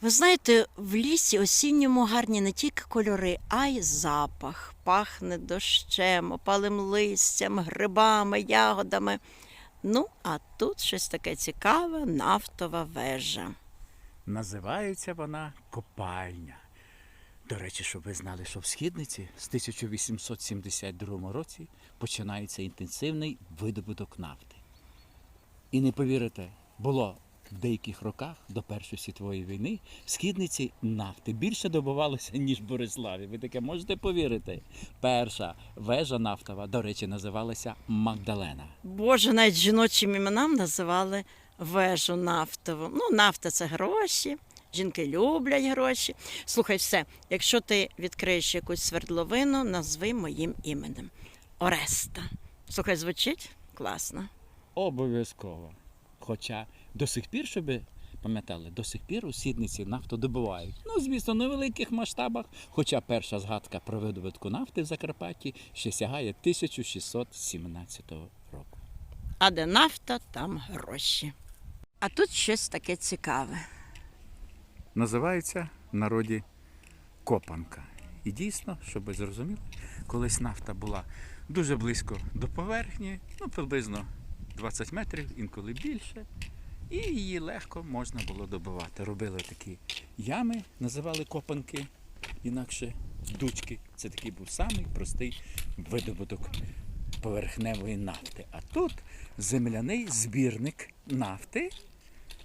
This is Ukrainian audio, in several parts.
Ви знаєте, в лісі осінньому гарні не тільки кольори, а й запах. Пахне дощем, опалим листям, грибами, ягодами. Ну, а тут щось таке цікаве нафтова вежа. Називається вона Копальня. До речі, щоб ви знали, що в східниці з 1872 році починається інтенсивний видобуток нафти. І не повірите, було деяких роках до Першої світової війни східниці нафти більше добувалося, ніж в Бориславі. Ви таке можете повірити? Перша вежа нафтова, до речі, називалася Магдалена. Боже, навіть жіночим іменам називали вежу нафтову. Ну, нафта це гроші. Жінки люблять гроші. Слухай, все, якщо ти відкриєш якусь свердловину, назви моїм іменем. Ореста. Слухай, звучить класно. Обов'язково. Хоча до сих пір, щоб ви пам'ятали, до сих пір у сідниці нафту добувають. Ну, звісно, на великих масштабах. Хоча перша згадка про видобутку нафти в Закарпатті ще сягає 1617 року. А де нафта, там гроші. А тут щось таке цікаве. Називається в народі копанка. І дійсно, щоб ви зрозуміли, колись нафта була дуже близько до поверхні, ну приблизно 20 метрів, інколи більше. І її легко можна було добувати. Робили такі ями, називали копанки, інакше дучки. Це такий був самий простий видобуток поверхневої нафти. А тут земляний збірник нафти,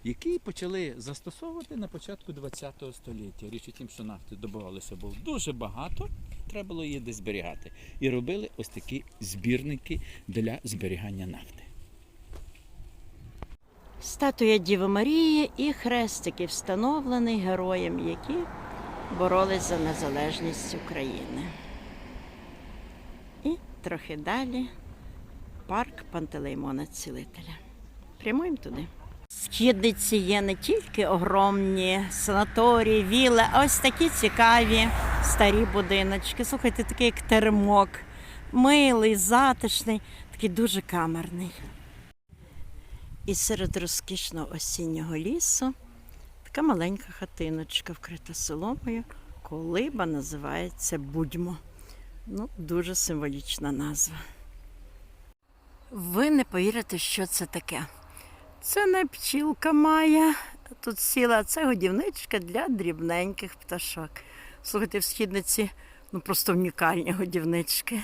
який почали застосовувати на початку ХХ століття. Річ у тім, що нафти добувалося було дуже багато, треба було її десь зберігати. І робили ось такі збірники для зберігання нафти. Статуя Діви Марії і хрестики встановлений героям, які боролись за незалежність України. І трохи далі парк Пантелеймона Цілителя. Прямуємо туди. Східниці є не тільки огромні санаторії, віли, а ось такі цікаві старі будиночки. Слухайте, такий як теремок, милий, затишний, такий дуже камерний. І серед розкішного осіннього лісу така маленька хатиночка, вкрита соломою. Колиба називається Будьмо. Ну, дуже символічна назва. Ви не повірите, що це таке. Це не пчілка Майя. Тут сіла, це годівничка для дрібненьких пташок. Слухайте, в східниці ну просто унікальні годівнички.